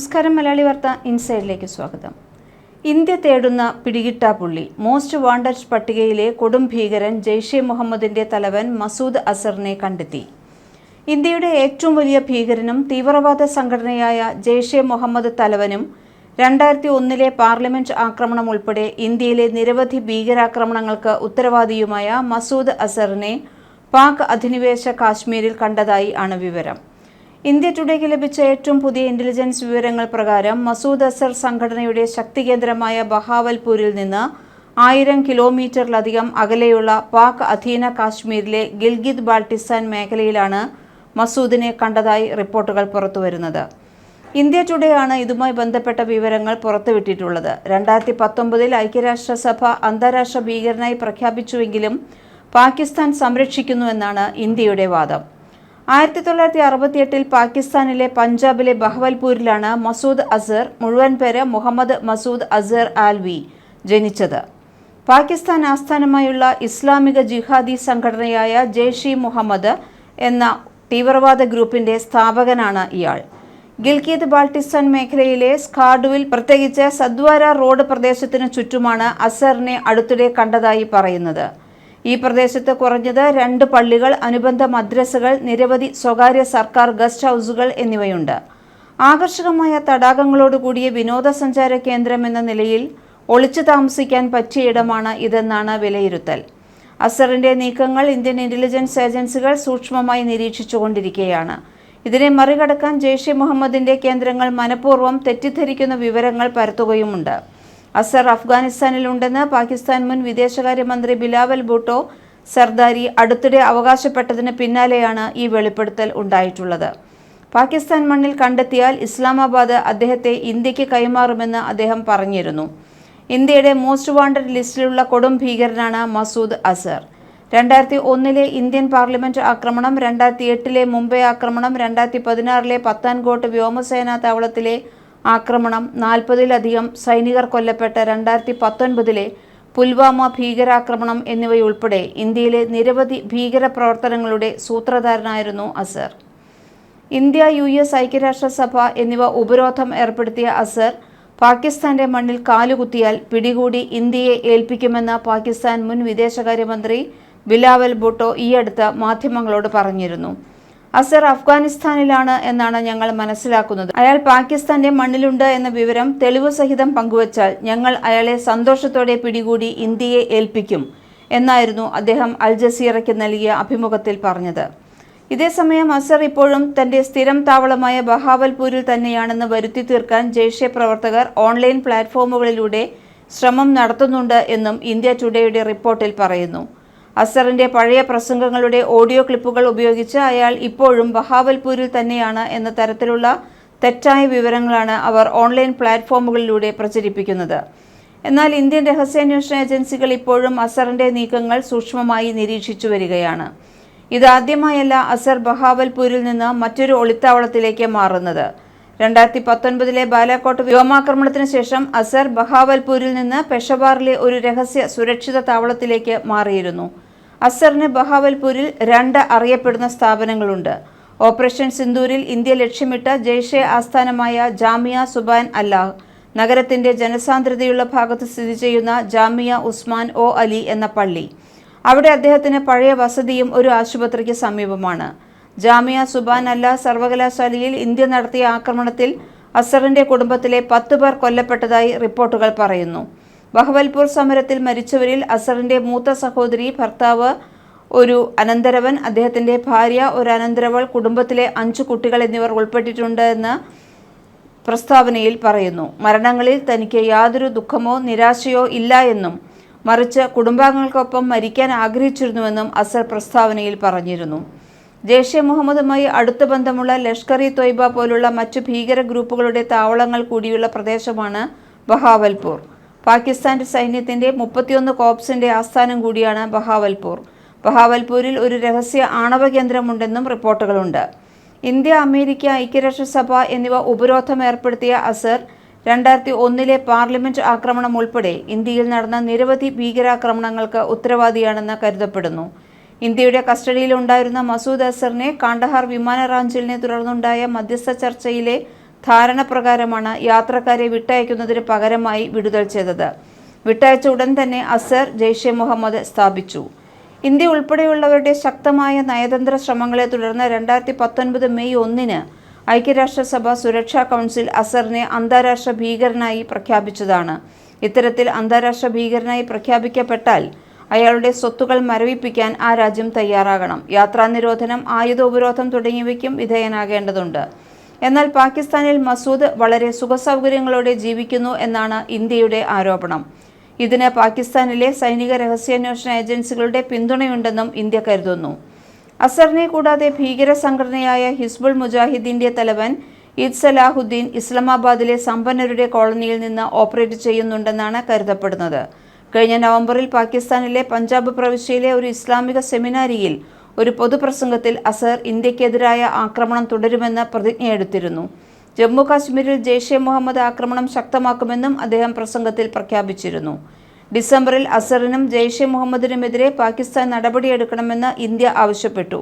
നമസ്കാരം മലയാളി വാർത്ത ഇൻസൈഡിലേക്ക് സ്വാഗതം. ഇന്ത്യ തേടുന്ന പിടികിട്ടാപ്പുള്ളി മോസ്റ്റ് വാണ്ടഡ് പട്ടികയിലെ കൊടും ഭീകരൻ ജെയ്ഷെ മുഹമ്മദിന്റെ തലവൻ മസൂദ് അസറിനെ കണ്ടെത്തി. ഇന്ത്യയുടെ ഏറ്റവും വലിയ ഭീകരനും തീവ്രവാദ സംഘടനയായ ജെയ്ഷെ മുഹമ്മദ് തലവനും രണ്ടായിരത്തി ഒന്നിലെ പാർലമെന്റ് ആക്രമണം ഉൾപ്പെടെ ഇന്ത്യയിലെ നിരവധി ഭീകരാക്രമണങ്ങൾക്ക് ഉത്തരവാദിയുമായ മസൂദ് അസറിനെ പാക് അധിനിവേശ കാശ്മീരിൽ കണ്ടതായി ആണ് വിവരം. ഇന്ത്യ ടുഡേക്ക് ലഭിച്ച ഏറ്റവും പുതിയ ഇന്റലിജൻസ് വിവരങ്ങൾ പ്രകാരം മസൂദ് അസർ സംഘടനയുടെ ശക്തി കേന്ദ്രമായ ബഹാവൽപൂരിൽ നിന്ന് ആയിരം കിലോമീറ്ററിലധികം അകലെയുള്ള പാക് അധീന കാശ്മീരിലെ ഗിൽഗിത് ബാൾട്ടിസ്ഥാൻ മേഖലയിലാണ് മസൂദിനെ കണ്ടതായി റിപ്പോർട്ടുകൾ പുറത്തുവരുന്നത്. ഇന്ത്യ ടുഡേ ആണ് ഇതുമായി ബന്ധപ്പെട്ട വിവരങ്ങൾ പുറത്തുവിട്ടിട്ടുള്ളത്. രണ്ടായിരത്തി പത്തൊമ്പതിൽ ഐക്യരാഷ്ട്രസഭ അന്താരാഷ്ട്ര ഭീകരനായി പ്രഖ്യാപിച്ചുവെങ്കിലും പാകിസ്ഥാൻ സംരക്ഷിക്കുന്നുവെന്നാണ് ഇന്ത്യയുടെ വാദം. ആയിരത്തി തൊള്ളായിരത്തി അറുപത്തിയെട്ടിൽ പാകിസ്ഥാനിലെ പഞ്ചാബിലെ ബഹവൽപൂരിലാണ് മസൂദ് അസർ മുഴുവൻ പേര് മുഹമ്മദ് മസൂദ് അസർ ആൽവി ജനിച്ചത്. പാകിസ്ഥാൻ ആസ്ഥാനമായുള്ള ഇസ്ലാമിക ജിഹാദി സംഘടനയായ ജെയ്ഷ് മുഹമ്മദ് എന്ന തീവ്രവാദ ഗ്രൂപ്പിന്റെ സ്ഥാപകനാണ് ഇയാൾ. ഗിൽഗിത് ബാൾട്ടിസ്ഥാൻ മേഖലയിലെ സ്കാർഡുവിൽ പ്രത്യേകിച്ച് സദ്വാര റോഡ് പ്രദേശത്തിനു ചുറ്റുമാണ് അസറിനെ അടുത്തിടെ കണ്ടതായി പറയുന്നത്. ഈ പ്രദേശത്ത് കുറഞ്ഞത് രണ്ട് പള്ളികൾ അനുബന്ധ മദ്രസകൾ നിരവധി സ്വകാര്യ സർക്കാർ ഗസ്റ്റ് ഹൗസുകൾ എന്നിവയുണ്ട്. ആകർഷകമായ തടാകങ്ങളോടുകൂടിയ വിനോദസഞ്ചാര കേന്ദ്രം എന്ന നിലയിൽ ഒളിച്ചു താമസിക്കാൻ പറ്റിയ ഇടമാണ് ഇതെന്നാണ് വിലയിരുത്തൽ. അസറിന്റെ നീക്കങ്ങൾ ഇന്ത്യൻ ഇന്റലിജൻസ് ഏജൻസികൾ സൂക്ഷ്മമായി നിരീക്ഷിച്ചുകൊണ്ടിരിക്കുകയാണ്. ഇതിനെ മറികടക്കാൻ ജെയ്ഷെ മുഹമ്മദിന്റെ കേന്ദ്രങ്ങൾ മനഃപൂർവം തെറ്റിദ്ധരിക്കുന്ന വിവരങ്ങൾ പരത്തുകയുമുണ്ട്. അസർ അഫ്ഗാനിസ്ഥാനിലുണ്ടെന്ന് പാകിസ്ഥാൻ മുൻ വിദേശകാര്യമന്ത്രി ബിലാവൽ ഭൂട്ടോ സർദാരി അടുത്തിടെ അവകാശപ്പെട്ടതിന് പിന്നാലെയാണ് ഈ വെളിപ്പെടുത്തൽ ഉണ്ടായിട്ടുള്ളത്. പാകിസ്ഥാൻ മണ്ണിൽ കണ്ടെത്തിയാൽ ഇസ്ലാമാബാദ് അദ്ദേഹത്തെ ഇന്ത്യയ്ക്ക് കൈമാറുമെന്ന് അദ്ദേഹം പറഞ്ഞിരുന്നു. ഇന്ത്യയുടെ മോസ്റ്റ് വാണ്ടഡ് ലിസ്റ്റിലുള്ള കൊടും ഭീകരനാണ് മസൂദ് അസർ. രണ്ടായിരത്തി ഒന്നിലെ ഇന്ത്യൻ പാർലമെന്റ് ആക്രമണം രണ്ടായിരത്തി എട്ടിലെ മുംബൈ ആക്രമണം രണ്ടായിരത്തി പതിനാറിലെ പത്താൻകോട്ട് വ്യോമസേനാ താവളത്തിലെ ആക്രമണം. നാൽപ്പതിലധികം സൈനികർ കൊല്ലപ്പെട്ട രണ്ടായിരത്തി പത്തൊൻപതിലെ പുൽവാമ ഭീകരാക്രമണം എന്നിവയുൾപ്പെടെ ഇന്ത്യയിലെ നിരവധി ഭീകര പ്രവർത്തനങ്ങളുടെ സൂത്രധാരനായിരുന്നു അസർ. ഇന്ത്യ യു എസ് ഐക്യരാഷ്ട്രസഭ എന്നിവ ഉപരോധം ഏർപ്പെടുത്തിയ അസർ പാകിസ്ഥാന്റെ മണ്ണിൽ കാലുകുത്തിയാൽ പിടികൂടി ഇന്ത്യയെ ഏൽപ്പിക്കുമെന്ന പാകിസ്ഥാൻ മുൻ വിദേശകാര്യമന്ത്രി ബിലാവൽ ഭുട്ടോ ഈയടുത്ത് മാധ്യമങ്ങളോട് പറഞ്ഞിരുന്നു. അസർ അഫ്ഗാനിസ്ഥാനിലാണ് എന്നാണ് ഞങ്ങൾ മനസ്സിലാക്കുന്നത്. അയാൾ പാകിസ്ഥാന്റെ മണ്ണിലുണ്ട് എന്ന വിവരം തെളിവ് സഹിതം പങ്കുവച്ചാൽ ഞങ്ങൾ അയാളെ സന്തോഷത്തോടെ പിടികൂടി ഇന്ത്യയെ ഏൽപ്പിക്കും എന്നായിരുന്നു അദ്ദേഹം അൽ ജസീറയ്ക്ക് നൽകിയ അഭിമുഖത്തിൽ പറഞ്ഞത്. ഇതേസമയം അസർ ഇപ്പോഴും തന്റെ സ്ഥിരം താവളമായ ബഹാവൽപൂരിൽ തന്നെയാണെന്ന് വരുത്തി തീർക്കാൻ ജെയ്ഷെ പ്രവർത്തകർ ഓൺലൈൻ പ്ലാറ്റ്ഫോമുകളിലൂടെ ശ്രമം നടത്തുന്നുണ്ട് എന്നും ഇന്ത്യ ടുഡേയുടെ റിപ്പോർട്ടിൽ പറയുന്നു. അസറിന്റെ പഴയ പ്രസംഗങ്ങളുടെ ഓഡിയോ ക്ലിപ്പുകൾ ഉപയോഗിച്ച് അയാൾ ഇപ്പോഴും ബഹാവൽപൂരിൽ തന്നെയാണ് എന്ന തരത്തിലുള്ള തെറ്റായ വിവരങ്ങളാണ് അവർ ഓൺലൈൻ പ്ലാറ്റ്ഫോമുകളിലൂടെ പ്രചരിപ്പിക്കുന്നത്. എന്നാൽ ഇന്ത്യൻ രഹസ്യാന്വേഷണ ഏജൻസികൾ ഇപ്പോഴും അസറിന്റെ നീക്കങ്ങൾ സൂക്ഷ്മമായി നിരീക്ഷിച്ചു വരികയാണ്. ഇതാദ്യമായല്ല അസർ ബഹാവൽപൂരിൽ നിന്ന് മറ്റൊരു ഒളിത്താവളത്തിലേക്ക് മാറുന്നത്. രണ്ടായിരത്തി പത്തൊൻപതിലെ ബാലാക്കോട്ട് വ്യോമാക്രമണത്തിന് ശേഷം അസർ ബഹാവൽപൂരിൽ നിന്ന് പെഷവാറിലെ ഒരു രഹസ്യ സുരക്ഷിത താവളത്തിലേക്ക് മാറിയിരുന്നു. അസറിന് ബഹാവൽപൂരിൽ രണ്ട് അറിയപ്പെടുന്ന സ്ഥാപനങ്ങളുണ്ട്. ഓപ്പറേഷൻ സിന്ദൂരിൽ ഇന്ത്യ ലക്ഷ്യമിട്ട ജെയ്ഷെ ആസ്ഥാനമായ ജാമിയ സുബാൻ അല്ലാഹ് നഗരത്തിന്റെ ജനസാന്ദ്രതയുള്ള ഭാഗത്ത് സ്ഥിതി ചെയ്യുന്ന ജാമിയ ഉസ്മാൻ ഒ അലി എന്ന പള്ളി. അവിടെ അദ്ദേഹത്തിന് പഴയ വസതിയും ഒരു ആശുപത്രിക്ക് സമീപമാണ്. ജാമിയ സുബാൻ അല്ല സർവകലാശാലയിൽ ഇന്ത്യ നടത്തിയ ആക്രമണത്തിൽ അസറിന്റെ കുടുംബത്തിലെ പത്ത് പേർ കൊല്ലപ്പെട്ടതായി റിപ്പോർട്ടുകൾ പറയുന്നു. ബഹവൽപൂർ സമരത്തിൽ മരിച്ചവരിൽ അസറിന്റെ മൂത്ത സഹോദരി ഭർത്താവ് ഒരു അനന്തരവൻ അദ്ദേഹത്തിന്റെ ഭാര്യ ഒരു അനന്തരവൾ കുടുംബത്തിലെ അഞ്ചു കുട്ടികൾ എന്നിവർ ഉൾപ്പെട്ടിട്ടുണ്ട് എന്ന് പ്രസ്താവനയിൽ പറയുന്നു. മരണങ്ങളിൽ തനിക്ക് യാതൊരു ദുഃഖമോ നിരാശയോ ഇല്ല എന്നും മറിച്ച് കുടുംബാംഗങ്ങൾക്കൊപ്പം മരിക്കാൻ ആഗ്രഹിച്ചിരുന്നുവെന്നും അസർ പ്രസ്താവനയിൽ പറഞ്ഞിരുന്നു. ജെയ്ഷെ മുഹമ്മദുമായി അടുത്ത ബന്ധമുള്ള ലഷ്കർ ഇ തൊയ്ബ പോലുള്ള മറ്റു ഭീകര ഗ്രൂപ്പുകളുടെ താവളങ്ങൾ കൂടിയുള്ള പ്രദേശമാണ് ബഹാവൽപൂർ. പാകിസ്ഥാന്റെ സൈന്യത്തിന്റെ മുപ്പത്തിയൊന്ന് കോപ്സിന്റെ ആസ്ഥാനം കൂടിയാണ് ബഹാവൽപൂർ. ബഹാവൽപൂരിൽ ഒരു രഹസ്യ ആണവ കേന്ദ്രമുണ്ടെന്നും റിപ്പോർട്ടുകളുണ്ട്. ഇന്ത്യ അമേരിക്ക ഐക്യരാഷ്ട്രസഭ എന്നിവ ഉപരോധം ഏർപ്പെടുത്തിയ അസർ രണ്ടായിരത്തി ഒന്നിലെ പാർലമെന്റ് ആക്രമണം ഉൾപ്പെടെ ഇന്ത്യയിൽ നടന്ന നിരവധി ഭീകരാക്രമണങ്ങൾക്ക് ഉത്തരവാദിയാണെന്ന് കരുതപ്പെടുന്നു. ഇന്ത്യയുടെ കസ്റ്റഡിയിലുണ്ടായിരുന്ന മസൂദ് അസറിനെ കാണ്ഡഹാർ വിമാന റാഞ്ചലിനെ തുടർന്നുണ്ടായ മധ്യസ്ഥ ചർച്ചയിലെ ധാരണ പ്രകാരമാണ് യാത്രക്കാരെ വിട്ടയക്കുന്നതിന് പകരമായി വിടുതൽ ചെയ്തത്. വിട്ടയച്ച ഉടൻ തന്നെ അസർ ജെയ്ഷെ മുഹമ്മദ് സ്ഥാപിച്ചു. ഇന്ത്യ ഉൾപ്പെടെയുള്ളവരുടെ ശക്തമായ നയതന്ത്ര ശ്രമങ്ങളെ തുടർന്ന് രണ്ടായിരത്തി പത്തൊൻപത് മെയ് ഒന്നിന് ഐക്യരാഷ്ട്രസഭ സുരക്ഷാ കൗൺസിൽ അസറിനെ അന്താരാഷ്ട്ര ഭീകരനായി പ്രഖ്യാപിച്ചതാണ്. ഇത്തരത്തിൽ അന്താരാഷ്ട്ര ഭീകരനായി പ്രഖ്യാപിക്കപ്പെട്ടാൽ അയാളുടെ സ്വത്തുകൾ മരവിപ്പിക്കാൻ ആ രാജ്യം തയ്യാറാകണം. യാത്രാ നിരോധനം ആയുധ ഉപരോധം തുടങ്ങിയവയ്ക്കും വിധേയനാകേണ്ടതുണ്ട്. എന്നാൽ പാകിസ്ഥാനിൽ മസൂദ് വളരെ സുഖസൗകര്യങ്ങളോടെ ജീവിക്കുന്നു എന്നാണ് ഇന്ത്യയുടെ ആരോപണം. ഇതിന് പാകിസ്ഥാനിലെ സൈനിക രഹസ്യാന്വേഷണ ഏജൻസികളുടെ പിന്തുണയുണ്ടെന്നും ഇന്ത്യ കരുതുന്നു. അസറിനെ കൂടാതെ ഭീകര സംഘടനയായ ഹിസ്ബുൾ മുജാഹിദ്ദീന്റെ തലവൻ ഈദ് സലാഹുദ്ദീൻ ഇസ്ലാമാബാദിലെ സമ്പന്നരുടെ കോളനിയിൽ നിന്ന് ഓപ്പറേറ്റ് ചെയ്യുന്നുണ്ടെന്നാണ് കരുതപ്പെടുന്നത്. കഴിഞ്ഞ നവംബറിൽ പാകിസ്ഥാനിലെ പഞ്ചാബ് പ്രവിശ്യയിലെ ഒരു ഇസ്ലാമിക സെമിനാരിയിൽ ഒരു പൊതുപ്രസംഗത്തിൽ അസർ ഇന്ത്യക്കെതിരായ ആക്രമണം തുടരുമെന്ന് പ്രതിജ്ഞയെടുത്തിരുന്നു. ജമ്മു കാശ്മീരിൽ ജെയ്ഷെ മുഹമ്മദ് ആക്രമണം ശക്തമാക്കുമെന്നും അദ്ദേഹം പ്രസംഗത്തിൽ പ്രഖ്യാപിച്ചിരുന്നു. ഡിസംബറിൽ അസറിനും ജെയ്ഷെ മുഹമ്മദിനുമെതിരെ പാകിസ്ഥാൻ നടപടിയെടുക്കണമെന്ന് ഇന്ത്യ ആവശ്യപ്പെട്ടു.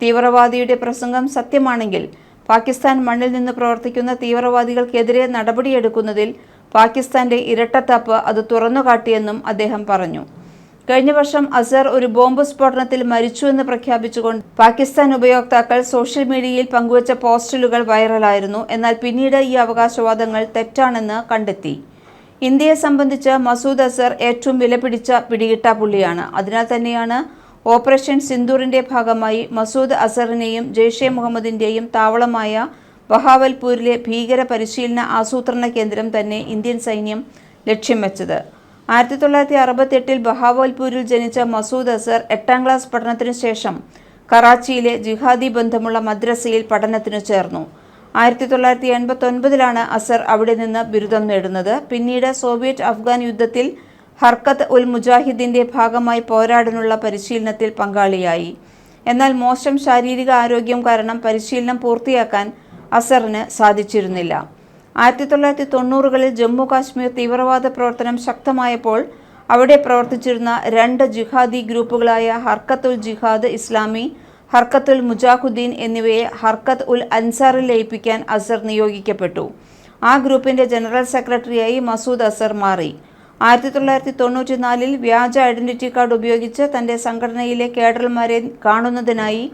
തീവ്രവാദിയുടെ പ്രസംഗം സത്യമാണെങ്കിൽ പാകിസ്ഥാൻ മണ്ണിൽ നിന്ന് പ്രവർത്തിക്കുന്ന തീവ്രവാദികൾക്കെതിരെ നടപടിയെടുക്കുന്നതിൽ പാകിസ്ഥാന്റെ ഇരട്ടത്താപ്പ് അത് തുറന്നുകാട്ടിയെന്നും അദ്ദേഹം പറഞ്ഞു. കഴിഞ്ഞ വർഷം അസർ ഒരു ബോംബ് സ്ഫോടനത്തിൽ മരിച്ചുവെന്ന് പ്രഖ്യാപിച്ചുകൊണ്ട് പാകിസ്ഥാൻ ഉപയോക്താക്കൾ സോഷ്യൽ മീഡിയയിൽ പങ്കുവച്ച പോസ്റ്റലുകൾ വൈറലായിരുന്നു. എന്നാൽ പിന്നീട് ഈ അവകാശവാദങ്ങൾ തെറ്റാണെന്ന് കണ്ടെത്തി. ഇന്ത്യയെ സംബന്ധിച്ച് മസൂദ് അസർ ഏറ്റവും വിലപിടിച്ച പിടികിട്ട പുള്ളിയാണ്. അതിനാൽ തന്നെയാണ് ഓപ്പറേഷൻ സിന്ദൂറിന്റെ ഭാഗമായി മസൂദ് അസറിനെയും ജെയ്ഷെ മുഹമ്മദിന്റെയും താവളമായ ബഹാവൽപൂരിലെ ഭീകര പരിശീലന ആസൂത്രണ കേന്ദ്രം തന്നെ ഇന്ത്യൻ സൈന്യം ലക്ഷ്യം വെച്ചത്. ആയിരത്തി തൊള്ളായിരത്തി അറുപത്തെട്ടിൽ ബഹാവൽപൂരിൽ ജനിച്ച മസൂദ് അസർ എട്ടാം ക്ലാസ് പഠനത്തിനു ശേഷം കറാച്ചിയിലെ ജിഹാദി ബന്ധമുള്ള മദ്രസയിൽ പഠനത്തിനു ചേർന്നു. ആയിരത്തി തൊള്ളായിരത്തി എൺപത്തി ഒൻപതിലാണ് അസർ അവിടെ നിന്ന് ബിരുദം നേടുന്നത്. പിന്നീട് സോവിയറ്റ് അഫ്ഗാൻ യുദ്ധത്തിൽ ഹർക്കത്ത് ഉൽ മുജാഹിദിന്റെ ഭാഗമായി പോരാടാനുള്ള പരിശീലനത്തിൽ പങ്കാളിയായി. എന്നാൽ മോശം ശാരീരിക ആരോഗ്യം കാരണം പരിശീലനം പൂർത്തിയാക്കാൻ അസറിന് സാധിച്ചിരുന്നില്ല. ആയിരത്തി തൊള്ളായിരത്തി തൊണ്ണൂറുകളിൽ ജമ്മു കാശ്മീർ തീവ്രവാദ പ്രവർത്തനം ശക്തമായപ്പോൾ അവിടെ പ്രവർത്തിച്ചിരുന്ന രണ്ട് ജിഹാദി ഗ്രൂപ്പുകളായ ഹർക്കത്തുൽ ജിഹാദ് ഇസ്ലാമി ഹർക്കത്തുൽ മുജാഹുദ്ദീൻ എന്നിവയെ ഹർക്കത്ത് ഉൽ അൻസാറിൽ ലയിപ്പിക്കാൻ അസർ നിയോഗിക്കപ്പെട്ടു. ആ ഗ്രൂപ്പിന്റെ ജനറൽ സെക്രട്ടറിയായി മസൂദ് അസർ മാറി. ആയിരത്തി തൊള്ളായിരത്തി തൊണ്ണൂറ്റിനാലിൽ വ്യാജ ഐഡന്റിറ്റി കാർഡ് ഉപയോഗിച്ച് തന്റെ സംഘടനയിലെ കേഡർമാരെ കാണുന്നതിനായി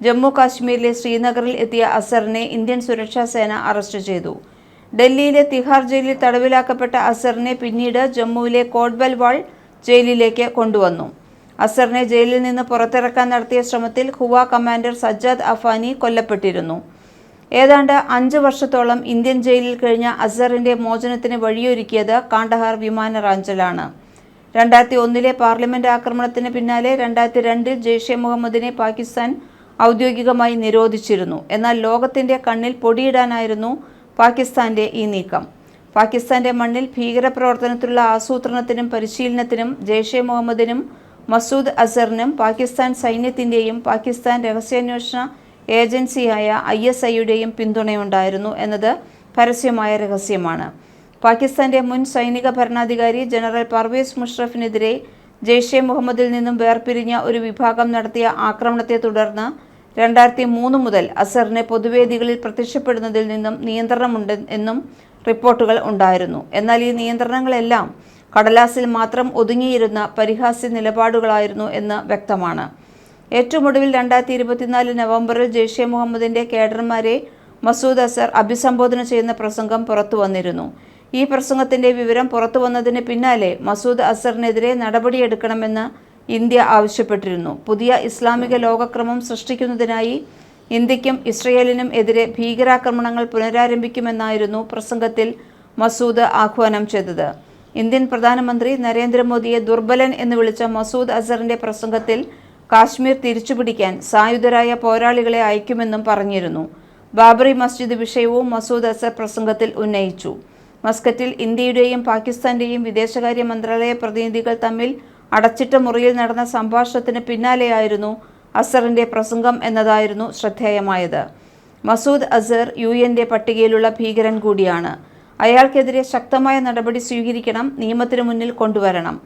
ജമ്മു കാശ്മീരിലെ ശ്രീനഗറിൽ എത്തിയ അസറിനെ ഇന്ത്യൻ സുരക്ഷാ സേന അറസ്റ്റ് ചെയ്തു. ഡൽഹിയിലെ തിഹാർ ജയിലിൽ തടവിലാക്കപ്പെട്ട അസറിനെ പിന്നീട് ജമ്മുവിലെ കോട്ബൽവാൾ ജയിലിലേക്ക് കൊണ്ടുവന്നു. അസറിനെ ജയിലിൽ നിന്ന് പുറത്തിറക്കാൻ നടത്തിയ ശ്രമത്തിൽ ഹുവ കമാൻഡർ സജ്ജാദ് അഫാനി കൊല്ലപ്പെട്ടിരുന്നു. ഏതാണ്ട് അഞ്ച് വർഷത്തോളം ഇന്ത്യൻ ജയിലിൽ കഴിഞ്ഞ അസറിന്റെ മോചനത്തിന് വഴിയൊരുക്കിയത് കാണ്ടഹാർ വിമാന റാഞ്ചലാണ് രണ്ടായിരത്തി ഒന്നിലെ പാർലമെന്റ് ആക്രമണത്തിന് പിന്നാലെ രണ്ടായിരത്തി രണ്ടിൽ ജെയ്ഷെ മുഹമ്മദിനെ പാകിസ്ഥാൻ ഔദ്യോഗികമായി നിരോധിച്ചിരുന്നു. എന്നാൽ ലോകത്തിന്റെ കണ്ണിൽ പൊടിയിടാനായിരുന്നു പാകിസ്ഥാന്റെ ഈ നീക്കം. പാകിസ്ഥാന്റെ മണ്ണിൽ ഭീകരപ്രവർത്തനത്തിലുള്ള ആസൂത്രണത്തിനും പരിശീലനത്തിനും ജെയ്ഷെ മുഹമ്മദിനും മസൂദ് അസറിനും പാകിസ്ഥാൻ സൈന്യത്തിന്റെയും പാകിസ്ഥാൻ രഹസ്യാന്വേഷണ ഏജൻസിയായ ഐ എസ് ഐയുടെയും പിന്തുണയുണ്ടായിരുന്നു എന്നത് പരസ്യമായ രഹസ്യമാണ്. പാകിസ്ഥാന്റെ മുൻ സൈനിക ഭരണാധികാരി ജനറൽ പർവേസ് മുഷറഫിനെതിരെ ജെയ്ഷെ മുഹമ്മദിൽ നിന്നും വേർപിരിഞ്ഞ ഒരു വിഭാഗം നടത്തിയ ആക്രമണത്തെ തുടർന്ന് രണ്ടായിരത്തി മൂന്ന് മുതൽ അസറിന് പൊതുവേദികളിൽ പ്രത്യക്ഷപ്പെടുന്നതിൽ നിന്നും നിയന്ത്രണമുണ്ട് എന്നും റിപ്പോർട്ടുകൾ ഉണ്ടായിരുന്നു. എന്നാൽ ഈ നിയന്ത്രണങ്ങളെല്ലാം കടലാസിൽ മാത്രം ഒതുങ്ങിയിരുന്ന പരിഹാസ്യ നിലപാടുകളായിരുന്നു എന്ന് വ്യക്തമാണ്. ഏറ്റവും ഒടുവിൽ രണ്ടായിരത്തി ഇരുപത്തിനാല് നവംബറിൽ ജെയ്ഷെ മുഹമ്മദിന്റെ കേഡർമാരെ മസൂദ് അസർ അഭിസംബോധന ചെയ്യുന്ന പ്രസംഗം പുറത്തു വന്നിരുന്നു. ഈ പ്രസംഗത്തിന്റെ വിവരം പുറത്തു വന്നതിന് പിന്നാലെ മസൂദ് അസറിനെതിരെ നടപടിയെടുക്കണമെന്ന് ഇന്ത്യ ആവശ്യപ്പെട്ടിരുന്നു. പുതിയ ഇസ്ലാമിക ലോകക്രമം സൃഷ്ടിക്കുന്നതിനായി ഇന്ത്യക്കും ഇസ്രയേലിനും എതിരെ ഭീകരാക്രമണങ്ങൾ പുനരാരംഭിക്കുമെന്നായിരുന്നു പ്രസംഗത്തിൽ മസൂദ് ആഹ്വാനം ചെയ്തത്. ഇന്ത്യൻ പ്രധാനമന്ത്രി നരേന്ദ്രമോദിയെ ദുർബലൻ എന്ന് വിളിച്ച മസൂദ് അസറിന്റെ പ്രസംഗത്തിൽ കാശ്മീർ തിരിച്ചുപിടിക്കാൻ സായുധരായ പോരാളികളെ അയക്കുമെന്നും പറഞ്ഞിരുന്നു. ബാബറി മസ്ജിദ് വിഷയവും മസൂദ് അസർ പ്രസംഗത്തിൽ ഉന്നയിച്ചു. മസ്കറ്റിൽ ഇന്ത്യയുടെയും പാകിസ്ഥാന്റെയും വിദേശകാര്യ മന്ത്രാലയ പ്രതിനിധികൾ തമ്മിൽ അടച്ചിട്ട മുറിയിൽ നടന്ന സംഭാഷണത്തിന് പിന്നാലെയായിരുന്നു അസറിന്റെ പ്രസംഗം എന്നതായിരുന്നു ശ്രദ്ധേയമായത്. മസൂദ് അസർ യു എന്റെ പട്ടികയിലുള്ള ഭീകരൻ കൂടിയാണ്. അയാൾക്കെതിരെ ശക്തമായ നടപടി സ്വീകരിക്കണം നിയമത്തിന് മുന്നിൽ കൊണ്ടുവരണം.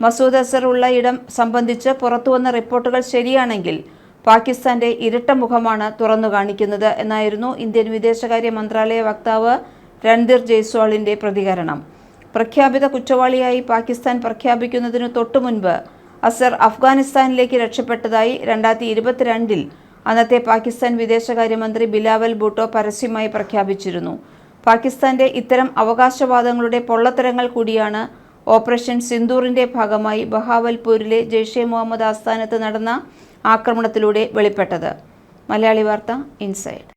മസൂദ് അസർ ഉള്ള ഇടം സംബന്ധിച്ച് പുറത്തുവന്ന റിപ്പോർട്ടുകൾ ശരിയാണെങ്കിൽ പാകിസ്ഥാന്റെ ഇരട്ട മുഖമാണ് തുറന്നു കാണിക്കുന്നത് എന്നായിരുന്നു ഇന്ത്യൻ വിദേശകാര്യ മന്ത്രാലയ വക്താവ് രൺധീർ ജയ്സ്വാളിന്റെ പ്രതികരണം. പ്രഖ്യാപിത കുറ്റവാളിയായി പാകിസ്ഥാൻ പ്രഖ്യാപിക്കുന്നതിനു തൊട്ടുമുൻപ് അസർ അഫ്ഗാനിസ്ഥാനിലേക്ക് രക്ഷപ്പെട്ടതായി രണ്ടായിരത്തി ഇരുപത്തിരണ്ടിൽ അന്നത്തെ പാകിസ്ഥാൻ വിദേശകാര്യമന്ത്രി ബിലാവൽ ഭൂട്ടോ പരസ്യമായി പ്രഖ്യാപിച്ചിരുന്നു. പാകിസ്ഥാന്റെ ഇത്തരം അവകാശവാദങ്ങളുടെ പൊള്ളത്തരങ്ങൾ കൂടിയാണ് ഓപ്പറേഷൻ സിന്ദൂറിന്റെ ഭാഗമായി ബഹാവൽപൂരിലെ ജെയ്ഷെ മുഹമ്മദ് ആസ്ഥാനത്ത് നടന്ന ആക്രമണത്തിലൂടെ വെളിപ്പെട്ടത്. മലയാളി വാർത്ത ഇൻസൈഡ്.